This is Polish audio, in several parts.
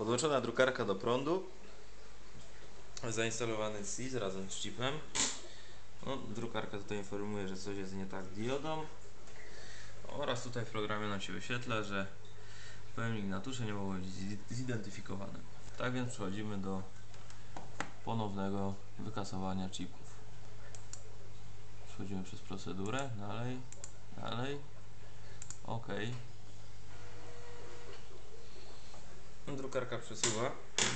Podłączona drukarka do prądu. Zainstalowany SIS razem z chipem. No, drukarka tutaj informuje, że coś jest nie tak diodą. Oraz tutaj w programie nam się wyświetla, że pojemnik na tusze nie mogło być zi- zidentyfikowany. Tak więc przechodzimy do ponownego wykasowania chipów. Przechodzimy przez procedurę, dalej, dalej, ok. Drukarka przesuwa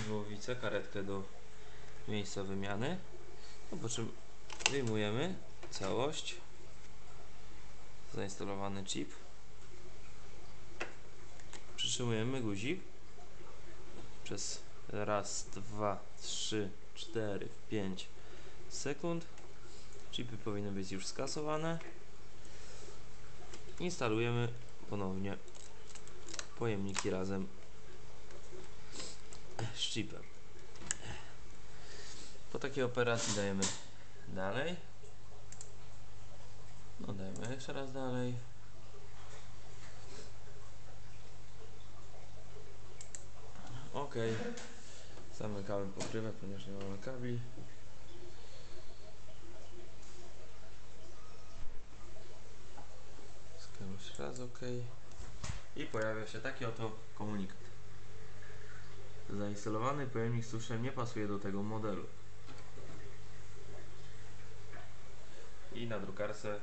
głowicę, karetkę do miejsca wymiany, no po czym wyjmujemy całość, zainstalowany chip, przytrzymujemy guzik przez raz, dwa, trzy, cztery, pięć sekund. Chipy powinny być już skasowane. Instalujemy ponownie pojemniki razem z chipem. Po takiej operacji dajemy dalej. No dajemy jeszcze raz dalej. Ok. Zamykamy pokrywę, ponieważ nie mamy kabli. Jeszcze raz ok. I pojawia się taki oto komunikat. Zainstalowany pojemnik z nie pasuje do tego modelu. I na drukarce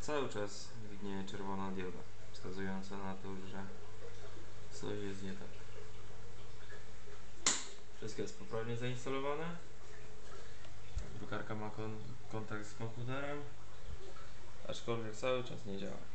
cały czas widnieje czerwona dioda, wskazująca na to, że coś jest nie tak. Wszystko jest poprawnie zainstalowane. Drukarka ma kon kontakt z komputerem, aczkolwiek cały czas nie działa.